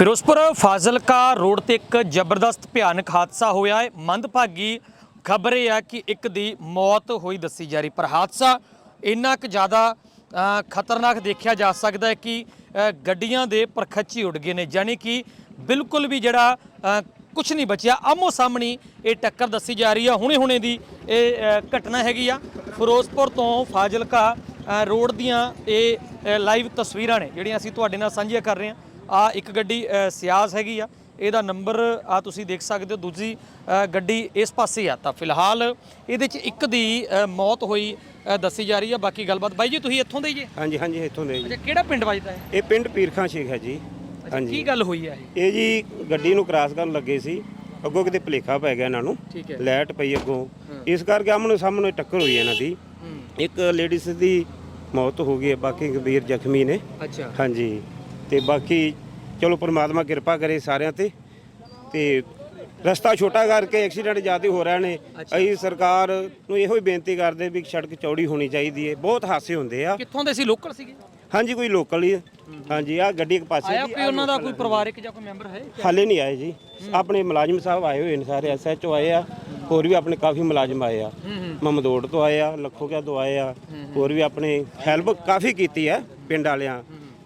Firozpur Fazilka road ਤੇ ਇੱਕ ਜ਼ਬਰਦਸਤ ਭਿਆਨਕ ਹਾਦਸਾ ਹੋਇਆ ਹੈ। ਮੰਦਭਾਗੀ ਖਬਰ ਇਹ ਹੈ ਕਿ ਇੱਕ ਦੀ ਮੌਤ ਹੋਈ ਦੱਸੀ ਜਾ ਰਹੀ। ਪਰ ਹਾਦਸਾ ਇੰਨਾ ਕੁ ਜ਼ਿਆਦਾ ਖਤਰਨਾਕ ਦੇਖਿਆ ਜਾ ਸਕਦਾ ਹੈ ਕਿ ਗੱਡੀਆਂ ਦੇ ਪਰਖੱਚੀ ਉੱਡ ਗਏ ਨੇ। ਯਾਨੀ ਕਿ ਬਿਲਕੁਲ ਵੀ ਜਿਹੜਾ ਕੁਝ ਨਹੀਂ ਬਚਿਆ। ਆਮੋ ਸਾਹਮਣੀ ਇਹ ਟੱਕਰ ਦੱਸੀ ਜਾ ਰਹੀ ਆ। ਹੁਣੇ ਹੁਣੇ ਦੀ ਇਹ ਘਟਨਾ ਹੈਗੀ ਆ। ਫਿਰੋਜ਼ਪੁਰ ਤੋਂ ਫਾਜ਼ਿਲਕਾ ਰੋਡ ਦੀਆਂ ਇਹ ਲਾਈਵ ਤਸਵੀਰਾਂ ਨੇ, ਜਿਹੜੀਆਂ ਅਸੀਂ ਤੁਹਾਡੇ ਨਾਲ ਸਾਂਝੀਆਂ ਕਰ ਰਹੇ ਹਾਂ। ਆ ਇੱਕ ਗੱਡੀ ਅ, ਸਿਆਜ਼ ਹੈਗੀ ਆ। ਇਹਦਾ ਨੰਬਰ ਆ ਤੁਸੀਂ ਦੇਖ ਸਕਦੇ ਹੋ। ਦੂਜੀ ਗੱਡੀ ਇਸ ਪਾਸੇ ਆ। ਤਾਂ ਫਿਲਹਾਲ ਇਹਦੇ ਚ ਇੱਕ ਦੀ ਮੌਤ ਹੋਈ ਦੱਸੀ ਜਾ ਰਹੀ ਆ। ਬਾਕੀ ਗੱਲਬਾਤ ਬਾਈ ਜੀ ਤੁਸੀਂ ਇੱਥੋਂ ਦੇ ਹੀ ਜੇ? ਹਾਂਜੀ ਹਾਂਜੀ ਇੱਥੋਂ ਦੇ ਜੀ ਅੱਛਾ ਕਿਹੜਾ ਪਿੰਡ ਵੱਜਦਾ ਹੈ ਇਹ? ਪਿੰਡ ਪੀਰਖਾਂ ਸ਼ੇਖ ਹੈ ਜੀ। ਹਾਂਜੀ। ਕੀ ਗੱਲ ਹੋਈ ਆ ਇਹ? ਇਹ ਜੀ ਗੱਡੀ ਨੂੰ ਕ੍ਰਾਸ ਕਰਨ ਲੱਗੇ ਸੀ। ਅੱਗੋਂ ਕਿਤੇ ਭਲੇਖਾ ਪੈ ਗਿਆ ਇਹਨਾਂ ਨੂੰ। ਹੈ। ਲਾਈਟ ਪਈ ਅੱਗੋਂ। ਇਸ ਕਰਕੇ ਆਮਣੇ ਸਾਹਮਣੇ ਟੱਕਰ ਹੋਈ ਇਹਨਾਂ ਦੀ। ਹੂੰ। ਇੱਕ ਲੇਡੀਜ਼ ਦੀ ਮੌਤ ਹੋ ਗਈ ਹੈ। ਬਾਕੀ ਗੰਭੀਰ ਜ਼ਖਮੀ ਨੇ। ਅੱਛਾ। ਹਾਂਜੀ। ਤੇ ਬਾਕੀ ਚਲੋ ਪ੍ਰਮਾਤਮਾ ਕਿਰਪਾ ਕਰੇ ਸਾਰਿਆਂ ਤੇ। ਤੇ ਰਸਤਾ ਛੋਟਾ ਕਰਕੇ ਐਕਸੀਡੈਂਟ ਜ਼ਿਆਦਾ ਹੋ ਰਹੇ ਨੇ। ਅਸੀਂ ਸਰਕਾਰ ਨੂੰ ਇਹੋ ਹੀ ਬੇਨਤੀ ਕਰਦੇ ਵੀ ਸੜਕ ਚੌੜੀ ਹੋਣੀ ਚਾਹੀਦੀ ਹੈ। ਬਹੁਤ ਹਾਦਸੇ ਹੁੰਦੇ ਆ। ਕਿੱਥੋਂ ਦੇ ਸੀ? ਲੋਕਲ ਸੀਗੇ? ਹਾਂਜੀ ਕੋਈ ਲੋਕਲ ਹੀ ਹੈ ਹਾਂਜੀ ਆ ਗੱਡੀ ਇੱਕ ਪਾਸੇ ਆਇਆ ਦੀ, ਕੋਈ ਆਹ ਉਹਨਾਂ ਦਾ ਕੋਈ ਪਰਿਵਾਰਕ ਜਾਂ ਕੋਈ ਮੈਂਬਰ ਹੈ? ਹਾਲੇ ਨਹੀਂ ਆਏ ਜੀ। ਆਪਣੇ ਮੁਲਾਜ਼ਮ ਸਾਹਿਬ ਆਏ ਹੋਏ ਨੇ ਸਾਰੇ ਐਸਐਚਓ ਆਏ ਆ। ਹੋਰ ਵੀ ਆਪਣੇ ਕਾਫੀ ਮੁਲਾਜ਼ਮ ਆਏ ਆ। ਮਮਦੋੜ ਤੋਂ ਆਏ ਆ ਲੱਖੋਕਿਆ ਤੋਂ ਆਏ ਆ। ਹੋਰ ਵੀ ਆਪਣੇ ਹੈਲਪ ਕਾਫੀ ਕੀਤੀ ਹੈ ਪਿੰਡ ਵਾਲਿਆਂ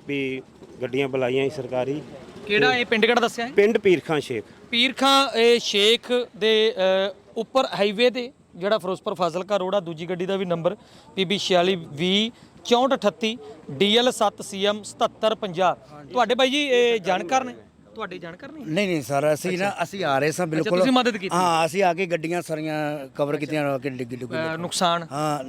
ਵੀ ਗੱਡੀਆਂ ਬੁਲਾਈਆਂ ਸੀ ਸਰਕਾਰੀ। ਕਿਹੜਾ ਇਹ ਪਿੰਡ ਕਿਹੜਾ ਦੱਸਿਆ ਹੈ ਪਿੰਡ ਪੀਰਖਾਂ ਸ਼ੇਖ। ਪੀਰਖਾਂ ਇਹ ਸ਼ੇਖ ਦੇ ਅ, ਉੱਪਰ ਹਾਈਵੇ ਤੇ ਜਿਹੜਾ ਫਿਰੋਜ਼ਪੁਰ ਫਾਜ਼ਿਲਕਾ ਰੋਡ ਆ ਦੂਜੀ ਗੱਡੀ ਦਾ ਵੀ ਨੰਬਰ PB 4620 6438 DL 7 CM 7750 ਤੁਹਾਡੇ ਬਾਈ ਜੀ ਇਹ ਜਾਣਕਾਰ ਨੇ? ਤੁਹਾਡੇ ਜਾਣਕਾਰ ਨੇ ਨਹੀਂ ਨਹੀਂ ਸਰ ਅਸੀਂ ਨਾ ਅਸੀਂ ਆ ਰਹੇ ਸਾਂ ਬਿਲਕੁਲ। ਤੁਸੀਂ ਮਦਦ ਕੀਤੀ? ਹਾਂ ਅਸੀਂ ਆ ਕੇ ਗੱਡੀਆਂ ਸਾਰੀਆਂ ਕਵਰ ਕੀਤੀਆਂ ਕਿ ਡਿੱਗੀ ਡੁੱਗੀ ਨੁਕਸਾਨ? ਹਾਂ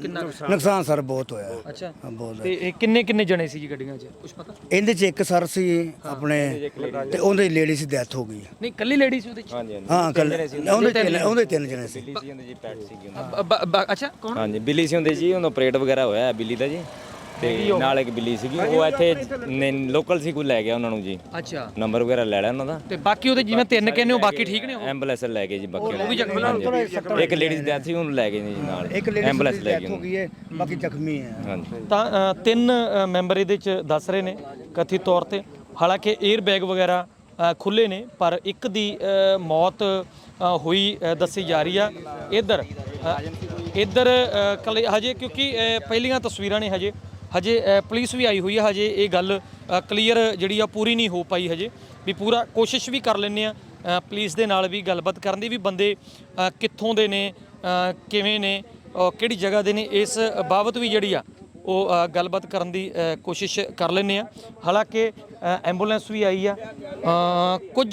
ਨੁਕਸਾਨ? ਸਰ ਬਹੁਤ ਹੋਇਆ। ਅੱਛਾ। ਹਾਂ, ਬਹੁਤ ਤੇ ਇਹ ਕਿੰਨੇ ਕਿੰਨੇ ਜਣੇ ਸੀ ਜੀ ਗੱਡੀਆਂ 'ਚ? ਕੁਝ ਪਤਾ? ਇਹਦੇ ਚ ਇੱਕ ਸਰ ਸੀ ਆਪਣੇ ਤੇ ਉਹਦੇ ਲੇਡੀ ਸੀ ਡੈਥ ਹੋ ਗਈ। ਨਹੀਂ ਕੱਲੀ ਲੇਡੀ ਸੀ ਉਹਦੇ 'ਚ? ਹਾਂ ਕੱਲ ਉਹਦੇ। ਤਿੰਨ ਉਹਦੇ ਤਿੰਨ ਜਣੇ ਸੀ। ਬਿੱਲੀ ਸੀ ਹੁੰਦੇ ਜੀ ਪੈਟ ਸੀਗੀ ਉਹਨਾਂ ਬ- ਬ- ਬ- ਅੱਛਾ ਕੌਣ? ਹਾਂਜੀ ਬਿੱਲੀ ਸੀ ਹੁੰਦੇ ਜੀ ਉਹਨੂੰ ਆਪਰੇਟ ਵਗੈਰਾ ਹੋਇਆ ਹੈ ਬਿੱਲੀ ਦਾ ਜੀ। ਤੇ ਨਾਲ ਇੱਕ ਬਿੱਲੀ ਸੀਗੀ ਉਹ ਇੱਥੇ ਲੋਕਲ ਸੀ ਕੋਈ ਲੈ ਗਿਆ ਉਹਨਾਂ ਨੂੰ ਜੀ। ਅੱਛਾ। ਨੰਬਰ ਵਗੈਰਾ ਲੈ ਲਿਆ ਉਹਨਾਂ ਦਾ। ਤੇ ਬਾਕੀ ਉਹਦੇ ਜਿਵੇਂ ਤਿੰਨ ਕਹਿੰਦੇ ਹੋ ਬਾਕੀ ਠੀਕ ਨੇ ਉਹ? ਐਂਬੂਲੈਂਸ ਲੈ ਗਏ ਜੀ ਬਾਕੀ ਉਹ ਵੀ ਜ਼ਖਮੀ ਹਾਂਜੀ। ਇੱਕ ਲੇਡੀਜ਼ ਡੈਥ ਸੀ ਉਹਨੂੰ ਲੈ ਗਏ ਨੇ ਜੀ ਨਾਲ। ਇੱਕ ਲੇਡੀ ਐਂਬੂਲੈਂਸ ਲੈ ਗਏ ਹੋ ਉਹਨੂੰ। ਗਈ ਹੈ ਬਾਕੀ ਜ਼ਖਮੀ ਹੈ। ਹਾਂਜੀ। ਤਾਂ ਤਿੰਨ ਮੈਂਬਰ ਇਹਦੇ ਚ ਦੱਸ ਰਹੇ ਨੇ ਕਥਿਤ ਤੌਰ ਤੇ। ਹਾਲਾਂਕਿ 에ਅਰ ਬੈਗ ਵਗੈਰਾ ਖੁੱਲੇ ਨੇ ਪਰ ਇੱਕ ਦੀ ਮੌਤ ਹੋਈ ਦੱਸੀ ਜਾ ਰਹੀ ਆ। ਇੱਧਰ ਇੱਧਰ ਹਜੇ ਕਿਉਂਕਿ ਪਹਿਲੀਆਂ ਤਸਵੀਰਾਂ ਨੇ ਹਜੇ। ਹਜੇ ਪੁਲਿਸ ਵੀ ਆਈ ਹੋਈ ਹੈ ਹਜੇ ਇਹ ਗੱਲ ਕਲੀਅਰ ਜਿਹੜੀ ਆ, ਪੂਰੀ ਨਹੀਂ ਹੋ ਪਾਈ ਹਜੇ। ਵੀ ਪੂਰਾ ਕੋਸ਼ਿਸ਼ ਵੀ ਕਰ ਲੈਂਦੇ ਆ ਪੁਲਿਸ ਦੇ ਨਾਲ ਵੀ ਗੱਲਬਾਤ ਕਰਨ ਦੀ, ਵੀ ਬੰਦੇ ਕਿੱਥੋਂ ਦੇ ਨੇ ਕਿਵੇਂ ਨੇ ਕਿਹੜੀ ਜਗ੍ਹਾ ਦੇ ਨੇ, ਇਸ ਬਾਬਤ ਵੀ ਜਿਹੜੀ ਆ, ਉਹ ਗੱਲਬਾਤ ਕਰਨ ਦੀ ਕੋਸ਼ਿਸ਼ ਕਰ ਲੈਂਦੇ ਆ। ਹਾਲਾਂਕਿ ਐਂਬੂਲੈਂਸ ਵੀ ਆਈ ਆ ਕੁਝ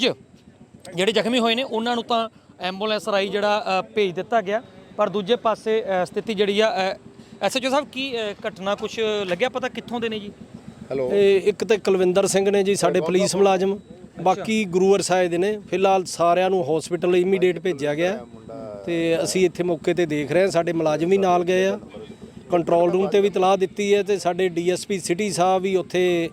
ਜਿਹੜੇ ਜ਼ਖਮੀ ਹੋਏ ਨੇ, ਉਹਨਾਂ ਨੂੰ ਤਾਂ ਐਂਬੂਲੈਂਸ ਰਾਈ ਜਿਹੜਾ ਭੇਜ ਦਿੱਤਾ ਗਿਆ। ਪਰ ਦੂਜੇ ਪਾਸੇ ਸਥਿਤੀ ਜਿਹੜੀ ਆ ਐਸਐਚਓ ਸਾਹਿਬ ਕੀ ਅ, ਘਟਨਾ ਕੁਝ ਲੱਗਿਆ ਪਤਾ ਕਿੱਥੋਂ ਦੇ ਨੇ ਜੀ? ਤੇ ਇੱਕ ਤੇ ਕੁਲਵਿੰਦਰ ਸਿੰਘ ਨੇ ਜੀ ਸਾਡੇ ਪੁਲਿਸ ਮੁਲਾਜ਼ਮ। ਬਾਕੀ ਗੁਰੂਵਰ ਸਾਹਿਬ ਦੇ ਨੇ। ਫਿਲਹਾਲ ਸਾਰਿਆਂ ਨੂੰ ਹਸਪੀਟਲ ਇਮੀਡੀਏਟ ਭੇਜਿਆ ਗਿਆ। ਤੇ ਅਸੀਂ ਇੱਥੇ ਮੌਕੇ ਤੇ ਦੇਖ ਰਹੇ ਹਾਂ। ਸਾਡੇ ਮੁਲਾਜ਼ਮ ਵੀ ਨਾਲ ਗਏ ਆ। ਕੰਟਰੋਲ ਰੂਮ ਤੇ ਵੀ ਤਲਾਹ ਦਿੱਤੀ ਹੈ ਤੇ ਸਾਡੇ ਡੀਐਸਪੀ ਸਿਟੀ ਸਾਹਿਬ ਵੀ ਉੱਥੇ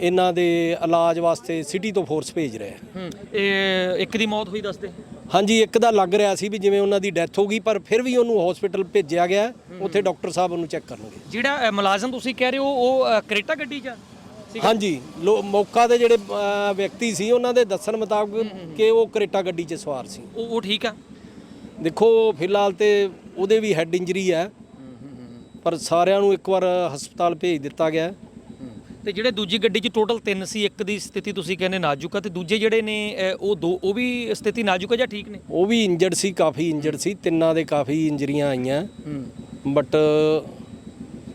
ਇਹਨਾਂ ਦੇ ਇਲਾਜ ਵਾਸਤੇ ਸਿਟੀ ਤੋਂ ਫੋਰਸ ਭੇਜ ਰਹੇ ਆ। ਹੂੰ ਇਹ ਇੱਕ ਦੀ ਮੌਤ ਹੋਈ ਦੱਸਦੇ ਹਾਂਜੀ ਇੱਕ ਦਾ ਲੱਗ ਰਿਹਾ ਸੀ ਵੀ ਜਿਵੇਂ ਉਹਨਾਂ ਦੀ ਡੈਥ ਹੋ ਗਈ ਪਰ ਫਿਰ ਵੀ ਉਹਨੂੰ ਹਸਪੀਟਲ ਭੇਜਿਆ ਗਿਆ। ਹੈ। ਉੱਥੇ ਡਾਕਟਰ ਸਾਹਿਬ ਉਹਨੂੰ ਚੈੱਕ ਕਰਨਗੇ। ਜਿਹੜਾ ਅ, ਮੁਲਾਜ਼ਮ ਤੁਸੀਂ ਕਹਿ ਰਹੇ ਹੋ ਉਹ ਅ, ਕਰੇਟਾ ਗੱਡੀ 'ਚ ਆ? ਹਾਂਜੀ ਲੋ- ਮੌਕਾ ਦੇ ਜਿਹੜੇ ਵਿਅਕਤੀ ਸੀ ਉਹਨਾਂ ਦੇ ਦੱਸਣ ਮੁਤਾਬਕ ਕਿ ਉਹ ਕਰੇਟਾ ਗੱਡੀ 'ਚ ਸਵਾਰ ਸੀ। ਉਹ ਉਹ ਠੀਕ ਆ? ਦੇਖੋ ਫਿਲਹਾਲ ਤੇ ਉਹਦੇ ਵੀ ਹੈਡ ਇੰਜਰੀ ਹੈ ਪਰ ਸਾਰਿਆਂ ਨੂੰ ਇੱਕ ਵਾਰ ਹਸਪਤਾਲ ਭੇਜ ਦਿੱਤਾ ਗਿਆ। ਹੈ। ਤੇ ਜਿਹੜੇ ਦੂਜੀ ਗੱਡੀ 'ਚ ਟੋਟਲ ਤਿੰਨ ਸੀ ਇੱਕ ਦੀ ਸਥਿਤੀ ਤੁਸੀਂ ਕਹਿੰਦੇ ਨਾਜ਼ੁਕ ਆ ਤੇ ਦੂਜੇ ਜਿਹੜੇ ਨੇ ਅ, ਉਹ ਦੋ ਉਹ ਵੀ ਸਥਿਤੀ ਨਾਜ਼ੁਕ ਆ ਜਾਂ ਠੀਕ ਨੇ? ਉਹ ਵੀ ਇੰਜਰਡ ਸੀ ਕਾਫੀ ਇੰਜਰਡ ਸੀ ਤਿੰਨਾਂ ਦੇ ਕਾਫੀ ਇੰਜਰੀਆਂ ਆਈਆਂ। ਬਟ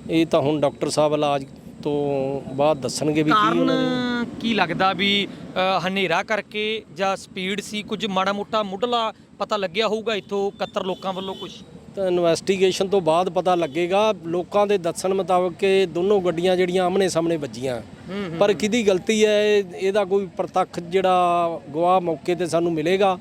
ਇਹ ਤਾਂ ਹੁਣ ਡਾਕਟਰ ਸਾਹਿਬ ਇਲਾਜ ਤੋਂ ਬਾਅਦ ਦੱਸਣਗੇ ਵੀ ਕੀ ਕਾਰਨ ਕੀ ਲੱਗਦਾ ਵੀ ਅ, ਹਨੇਰਾ ਕਰਕੇ ਜਾਂ ਸਪੀਡ ਸੀ ਕੁਝ ਮਾੜਾ ਮੋਟਾ ਮੁੱਢਲਾ ਪਤਾ ਲੱਗਿਆ ਹੋਊਗਾ ਇੱਥੋਂ 71 ਲੋਕਾਂ ਵੱਲੋਂ ਕੁਝ ਤਾਂ ਇਨਵੈਸਟੀਗੇਸ਼ਨ ਤੋਂ ਬਾਅਦ ਪਤਾ ਲੱਗੇਗਾ ਲੋਕਾਂ ਦੇ ਦੱਸਣ ਮੁਤਾਬਕ ਕਿ ਦੋਨੋਂ ਗੱਡੀਆਂ ਜਿਹੜੀਆਂ ਆਮਣੇ ਸਾਹਮਣੇ ਵੱਜੀਆਂ। ਪਰ ਕਿਹਦੀ ਗਲਤੀ ਹੈ ਇਹ- ਇਹਦਾ ਕੋਈ ਪ੍ਰਤੱਖ ਜਿਹੜਾ ਗਵਾਹ ਮੌਕੇ ਤੇ ਸਾਨੂੰ ਮਿਲੇਗਾ।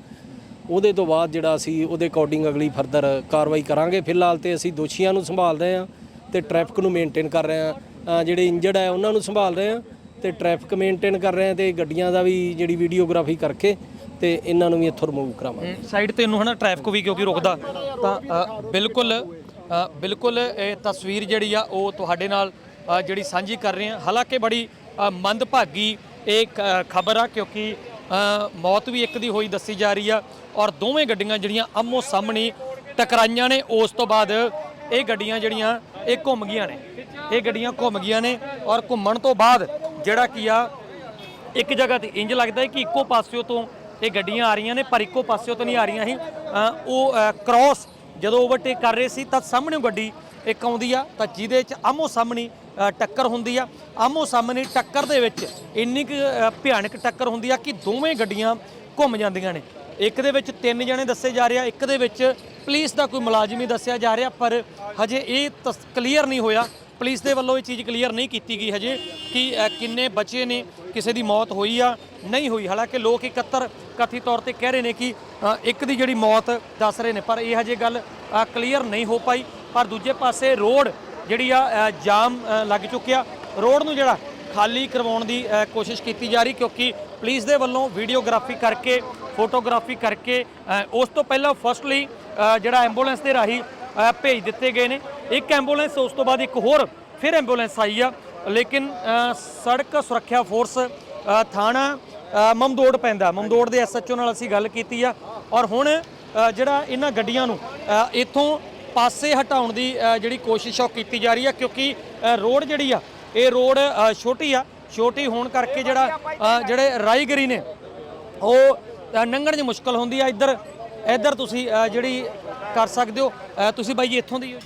ਉਹਦੇ ਤੋਂ ਬਾਅਦ ਜਿਹੜਾ ਅਸੀਂ ਉਹਦੇ ਅਕੋਰਡਿੰਗ ਅਗਲੀ ਫਰਦਰ ਕਾਰਵਾਈ ਕਰਾਂਗੇ। ਫਿਲਹਾਲ ਤੇ ਅਸੀਂ ਦੋਸ਼ੀਆਂ ਨੂੰ ਸੰਭਾਲ ਰਹੇ ਹਾਂ ਤੇ ਟ੍ਰੈਫਿਕ ਨੂੰ ਮੇਨਟੇਨ ਕਰ ਰਹੇ ਹਾਂ। ਜਿਹੜੇ ਇੰਜਰਡ ਹੈ ਉਹਨਾਂ ਨੂੰ ਸੰਭਾਲ ਰਹੇ ਹਾਂ ਤੇ ਟ੍ਰੈਫਿਕ ਮੇਨਟੇਨ ਕਰ ਰਹੇ ਹਾਂ ਤੇ ਗੱਡੀਆਂ ਦਾ ਵੀ ਜਿਹੜੀ ਵੀਡੀਓਗ੍ਰਾਫੀ ਕਰਕੇ ਤੇ ਇਹਨਾਂ ਨੂੰ ਵੀ ਇੱਥੋਂ ਰਿਮੂਵ ਕਰਾਵਾਂਗੇ। ਸਾਈਡ ਤੇ ਇਹਨੂੰ ਹਨਾ ਟ੍ਰੈਫਿਕ ਵੀ ਕਿਉਂਕਿ ਰੁਕਦਾ। ਤਾਂ ਬਿਲਕੁਲ ਬਿਲਕੁਲ ਇਹ ਤਸਵੀਰ ਜਿਹੜੀ ਆ ਉਹ ਤੁਹਾਡੇ ਨਾਲ ਜਿਹੜੀ ਸਾਂਝੀ ਕਰ ਰਹੇ ਹਾਂ। ਹਾਲਾਂਕਿ ਬੜੀ ਮੰਦਭਾਗੀ ਇਹ ਖਬਰ ਆ ਕਿਉਂਕਿ ਮੌਤ ਵੀ ਇੱਕ ਦੀ ਹੋਈ ਦੱਸੀ ਜਾ ਰਹੀ ਆ ਔਰ ਦੋਵੇਂ ਗੱਡੀਆਂ ਜਿਹੜੀਆਂ ਆਮੋ ਸਾਹਮਣੇ ਟਕਰਾਈਆਂ ਨੇ, ਉਸ ਤੋਂ ਬਾਅਦ ਇਹ ਗੱਡੀਆਂ ਜਿਹੜੀਆਂ, ਇਹ ਘੁੰਮ ਗਈਆਂ ਨੇ। ਇਹ ਗੱਡੀਆਂ ਘੁੰਮ ਗਈਆਂ ਨੇ ਔਰ ਘੁੰਮਣ ਤੋਂ ਬਾਅਦ ਜਿਹੜਾ ਕੀ ਆ, ਇੱਕ ਜਗ੍ਹਾ ਤੇ ਇੰਜ ਲੱਗਦਾ ਹੈ ਕਿ ਇੱਕੋ ਪਾਸਿਓ ਤੋਂ ਇਹ ਗੱਡੀਆਂ ਆ ਰਹੀਆਂ ਨੇ, ਪਰ ਇੱਕੋ ਪਾਸਿਓ ਤੋਂ ਨਹੀਂ ਆ ਰਹੀਆਂ ਸੀ। ਉਹ ਕ੍ਰਾਸ ਜਦੋਂ ਓਵਰਟੇਕ ਕਰ ਰਹੇ ਸੀ, ਤਾਂ ਸਾਹਮਣੇ ਗੱਡੀ ਇੱਕ ਆਉਂਦੀ ਆ ਤਾਂ ਜਿਹਦੇ ਚ ਆਮੋ ਸਾਹਮਣੀ ਟੱਕਰ ਹੁੰਦੀ ਆ। ਆਮੋ ਸਾਹਮਣੇ ਟੱਕਰ ਦੇ ਵਿੱਚ ਇੰਨੀ ਕੁ ਭਿਆਨਕ ਟੱਕਰ ਹੁੰਦੀ ਆ ਕਿ ਦੋਵੇਂ ਗੱਡੀਆਂ ਘੁੰਮ ਜਾਂਦੀਆਂ ਨੇ। ਇੱਕ ਦੇ ਵਿੱਚ ਤਿੰਨ ਜਣੇ ਦੱਸੇ ਜਾ ਰਹੇ ਆ, ਇੱਕ ਦੇ ਵਿੱਚ ਪੁਲਿਸ ਦਾ ਕੋਈ ਮੁਲਾਜ਼ਮ ਹੀ ਦੱਸਿਆ ਜਾ ਰਿਹਾ, ਪਰ ਹਜੇ ਇਹ ਕਲੀਅਰ ਨਹੀਂ ਹੋਇਆ। ਪੁਲਿਸ ਦੇ ਵੱਲੋਂ ਇਹ ਚੀਜ਼ ਕਲੀਅਰ ਨਹੀਂ ਕੀਤੀ ਗਈ ਹਜੇ ਕਿ ਕਿੰਨੇ ਬੱਚੇ ਨੇ, ਕਿਸੇ ਦੀ ਮੌਤ ਹੋਈ ਆ, ਨਹੀਂ ਹੋਈ। ਹਾਲਾਂਕਿ ਲੋਕ ਇਕੱਤਰ ਕਥਿਤ ਤੌਰ ਤੇ ਕਹਿ ਰਹੇ ਨੇ ਕਿ ਇੱਕ ਦੀ ਜਿਹੜੀ ਮੌਤ ਦੱਸ ਰਹੇ ਨੇ, ਪਰ ਇਹ ਹਜੇ ਗੱਲ ਕਲੀਅਰ ਨਹੀਂ ਹੋ ਪਾਈ। ਪਰ ਦੂਜੇ ਪਾਸੇ ਰੋਡ ਜਿਹੜੀ ਆ ਜਾਮ ਲੱਗ ਚੁੱਕਿਆ ਰੋਡ ਨੂੰ ਜਿਹੜਾ ਖਾਲੀ ਕਰਵਾਉਣ ਦੀ ਕੋਸ਼ਿਸ਼ ਕੀਤੀ ਜਾ ਰਹੀ ਕਿਉਂਕਿ ਪੁਲਿਸ ਦੇ ਵੱਲੋਂ ਵੀਡੀਓਗ੍ਰਾਫੀ ਕਰਕੇ, ਫੋਟੋਗ੍ਰਾਫੀ ਕਰਕੇ ਉਸ ਤੋਂ ਪਹਿਲਾਂ ਫਸਟਲੀ ਜਿਹੜਾ ਐਂਬੂਲੈਂਸ ਦੇ ਰਾਹੀਂ ਭੇਜ ਦਿੱਤੇ ਗਏ ਨੇ। ਇੱਕ ਐਂਬੂਲੈਂਸ, ਉਸ ਤੋਂ ਬਾਅਦ ਇੱਕ ਹੋਰ ਫਿਰ ਐਂਬੂਲੈਂਸ ਆਈ ਆ। ਲੇਕਿਨ ਸੜਕ ਸੁਰੱਖਿਆ ਫੋਰਸ ਥਾਣਾ ਮਮਦੋੜ ਪੈਂਦਾ। ਮਮਦੋੜ ਦੇ ਐਸਐਚਓ ਨਾਲ ਅਸੀਂ ਗੱਲ ਕੀਤੀ ਆ। ਔਰ ਹੁਣ ਜਿਹੜਾ ਇਹਨਾਂ ਗੱਡੀਆਂ ਨੂੰ ਇੱਥੋਂ ਪਾਸੇ ਹਟਾਉਣ ਦੀ ਜਿਹੜੀ ਕੋਸ਼ਿਸ਼ ਉਹ ਕੀਤੀ ਜਾ ਰਹੀ ਆ ਕਿਉਂਕਿ ਰੋਡ ਜਿਹੜੀ ਆ ਇਹ ਰੋਡ ਛੋਟੀ ਆ। ਛੋਟੀ ਹੋਣ ਕਰਕੇ ਜਿਹੜਾ ਜਿਹੜੇ ਰਾਈਗਰੀ ਨੇ ਉਹ ਲੰਘਣ 'ਚ ਮੁਸ਼ਕਲ ਹੁੰਦੀ ਆ। ਇੱਧਰ ਇੱਧਰ ਤੁਸੀਂ ਜਿਹੜੀ ਕਰ ਸਕਦੇ ਹੋ ਤੁਸੀਂ ਬਾਈ ਜੀ ਇੱਥੋਂ ਦੀ ਹੋ?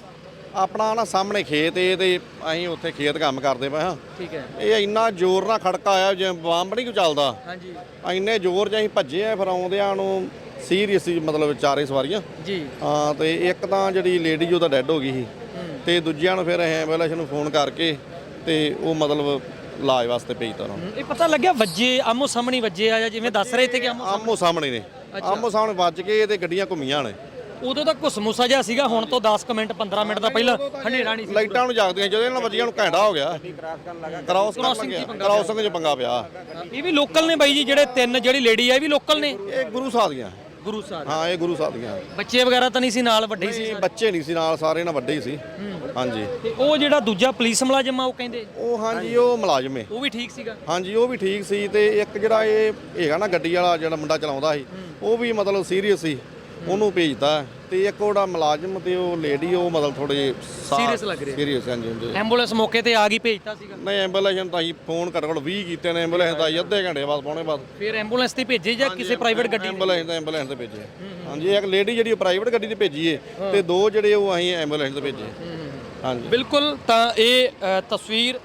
ਆਪਣਾ ਨਾ ਸਾਹਮਣੇ ਖੇਤ ਏ ਤੇ ਅਸੀਂ ਉੱਥੇ ਖੇਤ ਕੰਮ ਕਰਦੇ ਪਏ ਹਾਂ। ਠੀਕ ਹੈ। ਇਹ ਇੰਨਾ ਜ਼ੋਰ ਨਾਲ ਖੜਕਾ ਆਇਆ ਜਿਵੇਂ ਬੰਬ ਨਹੀਂ ਚੱਲਦਾ। ਹਾਂਜੀ। ਇੰਨੇ ਜ਼ੋਰ 'ਚ ਅਸੀਂ ਭੱਜੇ ਆ ਫਿਰ ਆਉਂਦਿਆਂ ਨੂੰ ਸੀਰੀਅਸ ਸੀ ਮਤਲਬ ਚਾਰੇ ਸਵਾਰੀਆਂ। ਜੀ। ਹਾਂ ਤੇ ਇੱਕ ਤਾਂ ਜਿਹੜੀ ਲੇਡੀ ਉਹਦਾ ਡੈੱਡ ਹੋ ਗਈ ਸੀ। ਤੇ ਦੂਜਿਆਂ ਨੂੰ ਫਿਰ ਅਸੀਂ ਐਂਬੂਲੈਂਸ ਨੂੰ ਫੋਨ ਕਰਕੇ ਤੇ ਉਹ ਮਤਲਬ ਇਲਾਜ ਵਾਸਤੇ ਭੇਜਤਾ ਉਹਨਾਂ ਨੂੰ। ਇਹ ਪਤਾ ਲੱਗਿਆ ਵੱਜੇ ਆਮੋ ਸਾਹਮਣੇ ਵੱਜੇ ਆ ਜਾਂ ਜਿਵੇਂ ਦੱਸ ਰਹੇ ਤੇ ਕਿ ਆਮੋ ਆਮੋ ਸਾਹਮਣੇ ਨੇ। ਆਮੋ ਸਾਹਮਣੇ ਵੱਜ ਕੇ ਤੇ ਗੱਡੀਆਂ ਘੁੰਮੀਆਂ ਨੇ। ਉਦੋਂ ਤਾਂ ਘੁਸਮੁਸਾ ਜਿਹਾ ਸੀਗਾ ਹੁਣ ਤੋਂ 10 ਕੁ ਮਿੰਟ 15 ਮਿੰਟ ਦਾ ਪਹਿਲਾਂ ਹਨੇਰਾ ਨਹੀਂ ਸੀ। ਲਾਈਟਾਂ ਨੂੰ ਜਾਗਦੀਆਂ ਜਦੋਂ ਇਹਨਾਂ ਵੱਜੀਆਂ ਨੂੰ ਘੰਟਾ ਹੋ ਗਿਆ। ਕ੍ਰਾਸ ਕਰਨ ਲੱਗਿਆ। ਕ੍ਰਾਸਿੰਗ 'ਚ ਪੰਗਾ ਪਿਆ। ਇਹ ਵੀ ਲੋਕਲ ਨੇ ਬਾਈ ਜੀ ਜਿਹੜੇ ਤਿੰਨ ਜਿਹੜੀ ਲੇਡੀ ਆ ਇਹ ਵੀ ਲੋਕਲ ਨੇ। ਇਹ ਗੁਰੂ ਸਾਹਿਬ ਦੀਆਂ। ਗੁਰੂ ਸਾਹਿਬ ਹਾਂ ਇਹ ਗੁਰੂ ਸਾਹਿਬ ਦੀਆਂ। ਬੱਚੇ ਵਗੈਰਾ ਤਾਂ ਨਹੀਂ ਸੀ ਨਾਲ ਵੱਡੇ ਸੀ ਨਹੀਂ, ਬੱਚੇ ਨਹੀਂ ਸੀ ਨਾਲ ਸਾਰੇ ਨਾਲ ਵੱਡੇ ਹੀ ਸੀ। ਹਾਂਜੀ। ਤੇ ਉਹ ਜਿਹੜਾ ਦੂਜਾ ਪੁਲਿਸ ਮੁਲਾਜ਼ਮ ਆ ਉਹ ਕਹਿੰਦੇ? ਉਹ ਹਾਂਜੀ ਉਹ ਮੁਲਾਜ਼ਮ ਏ। ਉਹ ਵੀ ਠੀਕ ਸੀਗਾ? ਹਾਂਜੀ ਉਹ ਵੀ ਠੀਕ ਸੀ ਤੇ ਇੱਕ ਜਿਹੜਾ ਇਹ ਹੈਗਾ ਨਾ ਗੱਡੀ ਵਾਲਾ ਜਿਹੜਾ ਮੁੰਡਾ ਚਲਾਉਂਦਾ ਸੀ ਉਹ ਵੀ ਮਤਲਬ ਸੀਰੀਅਸ ਸੀ। ਉਹਨੂੰ ਭੇਜਤਾ ਤੇ ਇੱਕ ਉਹਦਾ ਮੁਲਾਜ਼ਮ ਤੇ ਉਹ ਲੇਡੀ ਉਹ ਮਤਲਬ ਥੋੜੇ Serious ਲੱਗ ਰਹੇ। ਸੀਰੀਅਸ ਹਾਂਜੀ ਹਾਂਜੀ। ਐਂਬੂਲੈਂਸ ਮੌਕੇ ਤੇ ਆ ਗਈ ਭੇਜਤਾ ਸੀਗਾ। ਨਹੀਂ ਐਂਬੂਲੈਂਸ ਤਾਂ ਅਸੀਂ ਫੋਨ ਘੱਟੋ ਘੱਟ 20 ਕੀਤੇ ਨੇ ਐਂਬੂਲੈਂਸ ਤਾਂ ਅਸੀਂ ਅੱਧੇ ਘੰਟੇ ਬਾਅਦ ਪੌਣੇ ਬਾਅਦ। ਫਿਰ ਐਂਬੂਲੈਂਸ ਤੇ ਭੇਜੇ ਜਾਂ ਕਿਸੇ ਪ੍ਰਾਈਵੇਟ ਗੱਡੀ ਐਂਬੂਲੈਂਸ ਤਾਂ ਐਂਬੂਲੈਂਸ ਤੇ ਭੇਜੇ। ਹਾਂਜੀ ਇੱਕ ਲੇਡੀ ਜਿਹੜੀ ਪ੍ਰਾਈਵੇਟ ਗੱਡੀ ਤੇ ਭੇਜੀ ਏ ਤੇ ਦੋ ਜਿਹੜੇ ਉਹ ਅਸੀਂ ਐਂਬੂਲੈਂਸ ਤੇ ਭੇਜੇ। ਹਾਂਜੀ। ਬਿਲਕੁਲ ਤਾਂ ਇਹ ਤਸਵੀਰ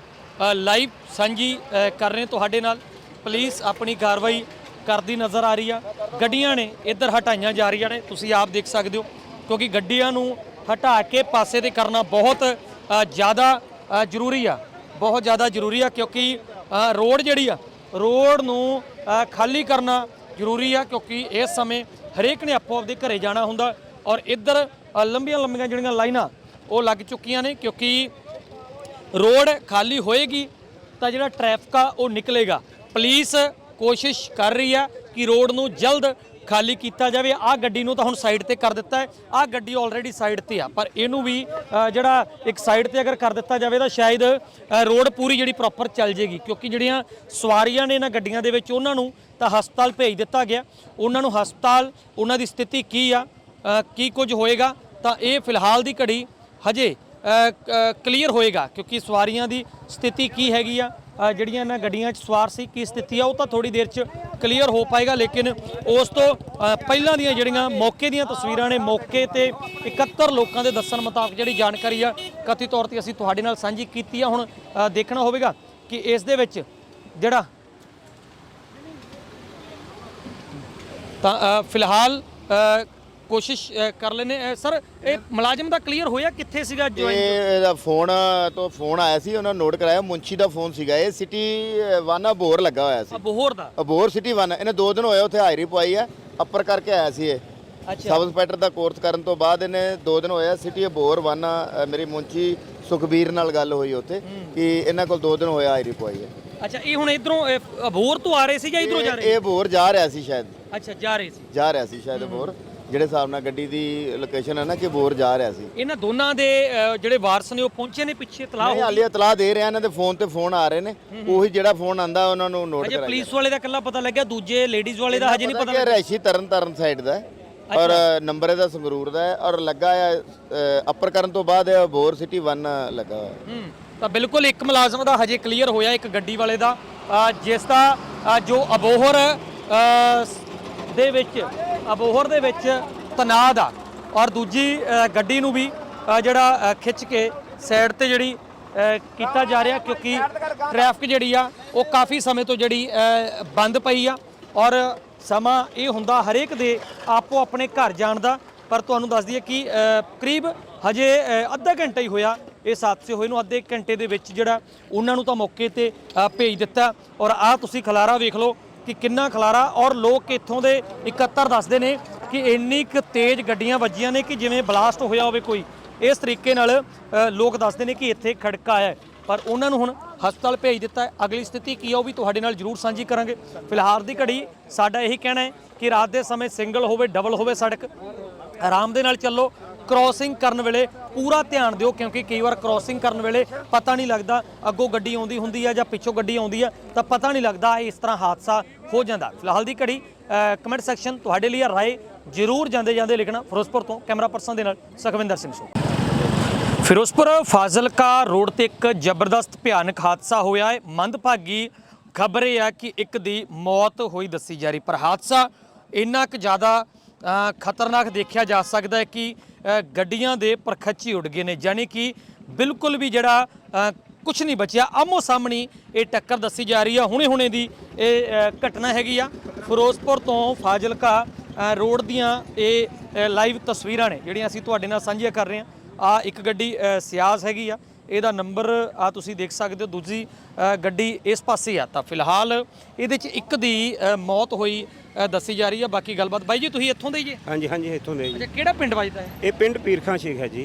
ਲਾਈਵ ਸਾਂਝੀ ਕਰ ਰਹੇ ਤੁਹਾਡੇ ਨਾਲ। ਪੁਲਿਸ ਆਪਣੀ ਕਾਰਵਾਈ ਕਰਦੀ ਨਜ਼ਰ ਆ ਰਹੀ ਆ। ਗੱਡੀਆਂ ਨੇ ਇੱਧਰ ਹਟਾਈਆਂ ਜਾ ਰਹੀਆਂ ਨੇ। ਤੁਸੀਂ ਆਪ ਦੇਖ ਸਕਦੇ ਹੋ, ਕਿਉਂਕਿ ਗੱਡੀਆਂ ਨੂੰ ਹਟਾ ਕੇ ਪਾਸੇ ਤੇ ਕਰਨਾ ਬਹੁਤ ਜ਼ਿਆਦਾ ਜ਼ਰੂਰੀ ਆ। ਬਹੁਤ ਜ਼ਿਆਦਾ ਜ਼ਰੂਰੀ ਆ, ਕਿਉਂਕਿ ਰੋਡ ਜਿਹੜੀ ਆ, ਰੋਡ ਨੂੰ ਖਾਲੀ ਕਰਨਾ ਜ਼ਰੂਰੀ ਆ, ਕਿਉਂਕਿ ਇਸ ਸਮੇਂ ਹਰੇਕ ਨੇ ਆਪੋ ਆਪਦੇ ਘਰੇ ਜਾਣਾ ਹੁੰਦਾ ਔਰ ਇੱਧਰ ਲੰਬੀਆਂ ਲੰਬੀਆਂ ਜਿਹੜੀਆਂ ਲਾਈਨਾਂ, ਉਹ ਲੱਗ ਚੁੱਕੀਆਂ ਨੇ, ਕਿਉਂਕਿ ਰੋਡ ਖਾਲੀ ਹੋਏਗੀ ਤਾਂ ਜਿਹੜਾ ਟ੍ਰੈਫਿਕ ਆ, ਉਹ ਨਿਕਲੇਗਾ। ਪੁਲਿਸ ਕੋਸ਼ਿਸ਼ ਕਰ ਰਹੀ ਆ ਕਿ ਰੋਡ ਨੂੰ ਜਲਦ ਖਾਲੀ ਕੀਤਾ ਜਾਵੇ। ਆਹ ਗੱਡੀ ਨੂੰ ਤਾਂ ਹੁਣ ਸਾਈਡ ਤੇ ਕਰ ਦਿੱਤਾ ਹੈ। ਆਹ ਗੱਡੀ ਆਲਰੇਡੀ ਸਾਈਡ ਤੇ ਆ। ਪਰ ਇਹਨੂੰ ਵੀ ਜਿਹੜਾ ਇੱਕ ਸਾਈਡ ਤੇ ਅਗਰ ਕਰ ਦਿੱਤਾ ਜਾਵੇ ਤਾਂ ਸ਼ਾਇਦ ਰੋਡ ਪੂਰੀ ਜਿਹੜੀ ਪ੍ਰੋਪਰ ਚੱਲ ਜੇਗੀ। ਕਿਉਂਕਿ ਜਿਹੜੀਆਂ ਸਵਾਰੀਆਂ ਨੇ ਇਹਨਾਂ ਗੱਡੀਆਂ ਦੇ ਵਿੱਚ, ਉਹਨਾਂ ਨੂੰ ਤਾਂ ਹਸਪਤਾਲ ਭੇਜ ਦਿੱਤਾ ਗਿਆ। ਉਹਨਾਂ ਨੂੰ ਹਸਪਤਾਲ, ਉਹਨਾਂ ਦੀ ਸਥਿਤੀ ਕੀ ਆ ਕੀ ਕੁਝ ਹੋਏਗਾ, ਤਾਂ ਇਹ ਫਿਲਹਾਲ ਦੀ ਘੜੀ ਹਜੇ ਕਲੀਅਰ ਹੋਏਗਾ। ਕਿਉਂਕਿ ਸਵਾਰੀਆਂ ਦੀ ਸਥਿਤੀ ਕੀ ਹੈਗੀ ਆ ਜਿਹੜੀਆਂ ਇਹਨਾਂ ਗੱਡੀਆਂ 'ਚ ਸਵਾਰ ਸੀ, ਕੀ ਸਥਿਤੀ ਆ, ਉਹ ਤਾਂ ਥੋੜੀ ਦੇਰ 'ਚ ਕਲੀਅਰ ਹੋ ਪਾਏਗਾ, ਲੇਕਿਨ ਉਸ ਤੋਂ ਪਹਿਲਾਂ ਦੀਆਂ ਜਿਹੜੀਆਂ ਮੌਕੇ ਦੀਆਂ ਤਸਵੀਰਾਂ ਨੇ, ਮੌਕੇ ਤੇ 71 ਲੋਕਾਂ ਦੇ ਦੱਸਣ ਮੁਤਾਬਕ ਜਿਹੜੀ ਜਾਣਕਾਰੀ ਆ, ਕਥਿਤ ਤੌਰ ਤੇ ਅਸੀਂ ਤੁਹਾਡੇ ਨਾਲ ਸਾਂਝੀ ਕੀਤੀ ਆ। ਹੁਣ ਦੇਖਣਾ ਹੋਵੇਗਾ ਕਿ ਇਸ ਦੇ ਵਿੱਚ ਜਿਹੜਾ ਤਾਂ ਫਿਲਹਾਲ ਕੋਸ਼ਿਸ਼ ਅ, ਕਰ ਲੈਨੇ ਸਰ ਇਹ ਮੁਲਾਜ਼ਮ ਦਾ ਕਲੀਅਰ ਹੋਇਆ ਕਿੱਥੇ ਸੀਗਾ ਇਹ ਜੁਆਇਨ ਇਹਦਾ ਫੋਨ ਤੋਂ ਫੋਨ ਆਇਆ ਸੀ ਉਹਨਾਂ ਨੋਟ ਕਰਾਇਆ ਮੁੰਸ਼ੀ ਦਾ ਫੋਨ ਸੀਗਾ। ਇਹ ਸਿਟੀ ਵਨ ਅਬੋਰ ਲੱਗਾ ਹੋਇਆ ਸੀ। ਬੋਹਰ ਦਾ? ਅਬੋਰ ਸਿਟੀ ਵਨ ਇਹਨੇ ਦੋ ਦਿਨ ਹੋਏ ਉੱਥੇ ਹਾਜ਼ਰੀ ਪਵਾਈ ਹੈ ਅੱਪਰ ਕਰਕੇ ਆਇਆ ਸੀ ਇਹ। ਸਬ ਇੰਸਪੈਕਟਰ ਦਾ ਕੋਰਸ ਕਰਨ ਤੋਂ ਬਾਅਦ ਇਹਨੇ ਦੋ ਦਿਨ ਹੋਇਆ ਸਿਟੀ ਅਬੋਰ ਵਨ ਮੇਰੀ ਮੁੰਸ਼ੀ ਸੁਖਬੀਰ ਨਾਲ ਗੱਲ ਹੋਈ ਉੱਥੇ ਕਿ ਇਹਨਾਂ ਕੋਲ ਦੋ ਦਿਨ ਹੋਇਆ ਹਾਜ਼ਰੀ ਪਵਾਈ ਹੈ। ਅੱਛਾ ਇਹ ਹੁਣ ਇਧਰੋਂ ਅਬੋਰ ਤੋਂ ਆ ਰਹੇ ਸੀ ਜਾਂ ਇਧਰੋਂ ਜਾ ਰਹੇ ਇਹ ਅਬੋਰ ਜਾ ਰਿਹਾ ਸੀ ਸ਼ਾਇਦ। ਅੱਛਾ ਜਾ ਰਹੇ ਸੀ। ਜਾ ਰਿਹਾ ਸੀ ਸ਼ਾਇਦ ਅਬੋਰ ਜਿਹੜੇ ਹਿਸਾਬ ਨਾਲ ਗੱਡੀ ਦੀ ਲੋਕੇਸ਼ਨ ਹੈ ਨਾ ਕਿ ਬੋਰ ਜਾ ਰਿਹਾ ਸੀ। ਇਹਨਾਂ ਦੋਨਾਂ ਦੇ ਅ, ਜਿਹੜੇ ਵਾਰਸ ਨੇ ਉਹ ਪਹੁੰਚੇ ਨੇ ਪਿੱਛੇ ਤਲਾਹ ਨਹੀਂ ਹੋ ਹਾਲੇ ਇਤਲਾਹ ਦੇ ਰਿਹਾ ਇਹਨਾਂ ਦੇ ਫੋਨ ਤੇ ਫੋਨ ਆ ਰਹੇ ਨੇ। ਉਹੀ ਜਿਹੜਾ ਫੋਨ ਆਂਦਾ ਉਹਨਾਂ ਨੂੰ ਨੋਟ ਅਜੇ ਕਰਾਇਆ ਪੁਲਿਸ ਵਾਲੇ ਦਾ ਇਕੱਲਾ ਪਤਾ ਲੱਗਿਆ ਦੂਜੇ ਲੇਡੀਜ਼ ਵਾਲੇ ਦਾ ਹਜੇ ਨਹੀਂ ਪਤਾ ਕਿ ਰੈਸ਼ੀ ਤਰਨ ਤਰਨ ਸਾਈਡ ਦਾ ਹੈ। ਔਰ ਨੰਬਰ ਇਹਦਾ ਸੰਗਰੂਰ ਦਾ ਹੈ ਔਰ ਲੱਗਾ ਆ ਅਪਰ ਕਰਨ ਤੋਂ ਬਾਅਦ ਇਹ ਬੋਰ ਸਿਟੀ 1 ਲੱਗਾ ਹੋਇਆ। ਹੂੰ ਤਾਂ ਬਿਲਕੁਲ ਇੱਕ ਮੁਲਾਜ਼ਮ ਦਾ ਹਜੇ ਕਲੀਅਰ ਹੋਇਆ ਇੱਕ ਗੱਡੀ ਵਾਲੇ ਦਾ। ਅ, ਜਿਸ ਦਾ ਅ, ਜੋ ਅਬੋਹਰ ਅ, ਸ- ਦੇ ਵਿੱਚ ਅਬੋਹਰ ਦੇ ਵਿੱਚ ਤਨਾਦ ਆ। ਔਰ ਦੂਜੀ ਗੱਡੀ ਨੂੰ ਵੀ ਜਿਹੜਾ ਖਿੱਚ ਕੇ ਸਾਈਡ ਤੇ ਜਿਹੜੀ ਕੀਤਾ ਜਾ ਰਿਹਾ ਕਿਉਂਕਿ ਟ੍ਰੈਫਿਕ ਜਿਹੜੀ ਆ, ਉਹ ਕਾਫੀ ਸਮੇਂ ਤੋਂ ਜਿਹੜੀ ਬੰਦ ਪਈ ਆ। ਔਰ ਸਮਾਂ ਇਹ ਹੁੰਦਾ ਹਰੇਕ ਦੇ ਆਪੋ ਆਪਣੇ ਘਰ ਜਾਣ ਦਾ। ਪਰ ਤੁਹਾਨੂੰ ਦੱਸ ਦਈਏ ਕਿ ਕਰੀਬ ਹਜੇ ਅੱਧਾ ਘੰਟਾ ਹੀ ਹੋਇਆ ਇਸ ਹਾਦਸੇ ਹੋਏ ਨੂੰ। ਅੱਧੇ ਘੰਟੇ ਦੇ ਵਿੱਚ ਜਿਹੜਾ ਉਹਨਾਂ ਨੂੰ ਤਾਂ ਮੌਕੇ ਤੇ ਭੇਜ ਦਿੱਤਾ। ਔਰ ਆਹ ਤੁਸੀਂ ਖਲਾਰਾ ਵੇਖ ਲਓ ਕਿ ਕਿੰਨਾ ਖਲਾਰਾ ਔਰ ਲੋਕ ਇੱਥੋਂ ਦੇ ਇਕੱਤਰ ਦੱਸਦੇ ਨੇ ਕਿ ਇੰਨੀ ਕੁ ਤੇਜ਼ ਗੱਡੀਆਂ ਵੱਜੀਆਂ ਨੇ ਕਿ ਜਿਵੇਂ ਬਲਾਸਟ ਹੋਇਆ ਹੋਵੇ ਕੋਈ। ਇਸ ਤਰੀਕੇ ਨਾਲ ਲੋਕ ਦੱਸਦੇ ਨੇ ਕਿ ਇੱਥੇ ਖੜਕਾ ਹੈ। ਪਰ ਉਹਨਾਂ ਨੂੰ ਹੁਣ ਹਸਪਤਾਲ ਭੇਜ ਦਿੱਤਾ ਅਗਲੀ ਸਥਿਤੀ ਕੀ ਆ ਉਹ ਵੀ ਤੁਹਾਡੇ ਨਾਲ ਜ਼ਰੂਰ ਸਾਂਝੀ ਕਰਾਂਗੇ। ਫਿਲਹਾਲ ਦੀ ਘੜੀ ਸਾਡਾ ਇਹੀ ਕਹਿਣਾ ਹੈ ਕਿ ਰਾਤ ਦੇ ਸਮੇਂ ਸਿੰਗਲ ਹੋਵੇ, ਡਬਲ ਹੋਵੇ ਸੜਕ। ਆਰਾਮ ਦੇ ਨਾਲ ਚੱਲੋ। ਕ੍ਰਾਸਿੰਗ ਕਰਨ ਵੇਲੇ ਪੂਰਾ ਧਿਆਨ ਦਿਓ ਕਿਉਂਕਿ ਕਈ ਵਾਰ ਕ੍ਰਾਸਿੰਗ ਕਰਨ ਵੇਲੇ ਪਤਾ ਨਹੀਂ ਲੱਗਦਾ ਅੱਗੋਂ ਗੱਡੀ ਆਉਂਦੀ ਹੁੰਦੀ ਹੈ ਜਾਂ ਪਿੱਛੋਂ ਗੱਡੀ ਆਉਂਦੀ ਹੈ ਤਾਂ ਪਤਾ ਨਹੀਂ ਲੱਗਦਾ ਇਸ ਤਰ੍ਹਾਂ ਹਾਦਸਾ ਹੋ ਜਾਂਦਾ। ਫਿਲਹਾਲ ਦੀ ਘੜੀ ਕਮੈਂਟ ਸੈਕਸ਼ਨ ਤੁਹਾਡੇ ਲਈ ਰਾਏ ਜ਼ਰੂਰ ਜਾਂਦੇ ਜਾਂਦੇ ਲਿਖਣਾ ਫਿਰੋਜ਼ਪੁਰ ਤੋਂ ਕੈਮਰਾ ਪਰਸਨ ਦੇ ਨਾਲ ਸੁਖਵਿੰਦਰ ਸਿੰਘ ਸੋ ਫਿਰੋਜ਼ਪੁਰ ਫਾਜ਼ਿਲਕਾ ਰੋਡ ਤੇ ਇੱਕ ਜ਼ਬਰਦਸਤ ਭਿਆਨਕ ਹਾਦਸਾ ਹੋਇਆ ਹੈ। ਮੰਦਭਾਗੀ ਖਬਰ ਇਹ ਹੈ ਕਿ ਇੱਕ ਦੀ ਮੌਤ ਹੋਈ ਦੱਸੀ ਜਾ ਰਹੀ, ਪਰ ਹਾਦਸਾ ਇੰਨਾ ਕੁ ਜ਼ਿਆਦਾ ਖਤਰਨਾਕ ਦੇਖਿਆ ਜਾ ਸਕਦਾ ਹੈ ਕਿ ਗੱਡੀਆਂ ਦੇ ਪਰਖੱਚੀ ਉੱਡ ਗਏ ਨੇ ਯਾਨੀ ਕਿ ਬਿਲਕੁਲ ਵੀ ਜਿਹੜਾ ਕੁਝ ਨਹੀਂ ਬਚਿਆ। ਆਮੋ ਸਾਹਮਣੀ ਇਹ ਟੱਕਰ ਦੱਸੀ ਜਾ ਰਹੀ ਆ ਹੁਣੇ ਹੁਣੇ ਦੀ ਇਹ ਘਟਨਾ ਹੈਗੀ ਆ। ਫਿਰੋਜ਼ਪੁਰ ਤੋਂ ਫਾਜ਼ਿਲਕਾ ਰੋਡ ਦੀਆਂ ਇਹ ਲਾਈਵ ਤਸਵੀਰਾਂ ਨੇ, ਜਿਹੜੀਆਂ ਅਸੀਂ ਤੁਹਾਡੇ ਨਾਲ ਸਾਂਝੀਆਂ ਕਰ ਰਹੇ ਹਾਂ। ਆ ਇੱਕ ਗੱਡੀ ਸਿਆਸ ਹੈਗੀ ਆ। ਇਹਦਾ ਨੰਬਰ ਆ ਤੁਸੀਂ ਦੇਖ ਸਕਦੇ ਹੋ ਦੂਜੀ ਗੱਡੀ ਇਸ ਪਾਸੇ ਆ। ਤਾਂ ਫਿਲਹਾਲ ਇਹਦੇ ਚ ਇੱਕ ਦੀ ਮੌਤ ਹੋਈ ਦੱਸੀ ਜਾ ਰਹੀ ਆ। ਬਾਕੀ ਗੱਲਬਾਤ ਬਾਈ ਜੀ ਤੁਸੀਂ ਇੱਥੋਂ ਦੇ ਹੀ ਜੀ? ਹਾਂਜੀ ਹਾਂਜੀ ਇੱਥੋਂ ਦੇ ਜੀ ਅੱਛਾ ਕਿਹੜਾ ਪਿੰਡ ਵੱਜਦਾ ਹੈ ਇਹ ਪਿੰਡ ਪੀਰਖਾਂ ਸ਼ੇਖ ਹੈ ਜੀ।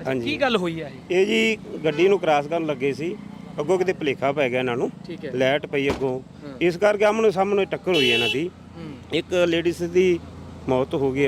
ਅੱਛਾ ਹਾਂਜੀ। ਕੀ ਗੱਲ ਹੋਈ ਹੈ ਇਹ? ਇਹ ਜੀ ਗੱਡੀ ਨੂੰ ਕ੍ਰਾਸ ਕਰਨ ਲੱਗੇ ਸੀ। ਅੱਗੋਂ ਕਿਤੇ ਭਲੇਖਾ ਪੈ ਗਿਆ ਇਹਨਾਂ ਨੂੰ। ਠੀਕ ਹੈ। ਲਾਈਟ ਪਈ ਅੱਗੋਂ। ਇਸ ਕਰਕੇ ਆਮਣੇ ਸਾਹਮਣੇ ਟੱਕਰ ਹੋਈ ਇਹਨਾਂ ਦੀ। ਇੱਕ ਲੇਡੀਜ਼ ਦੀ ਮੌਤ ਹੋ ਗਈ ਹੈ।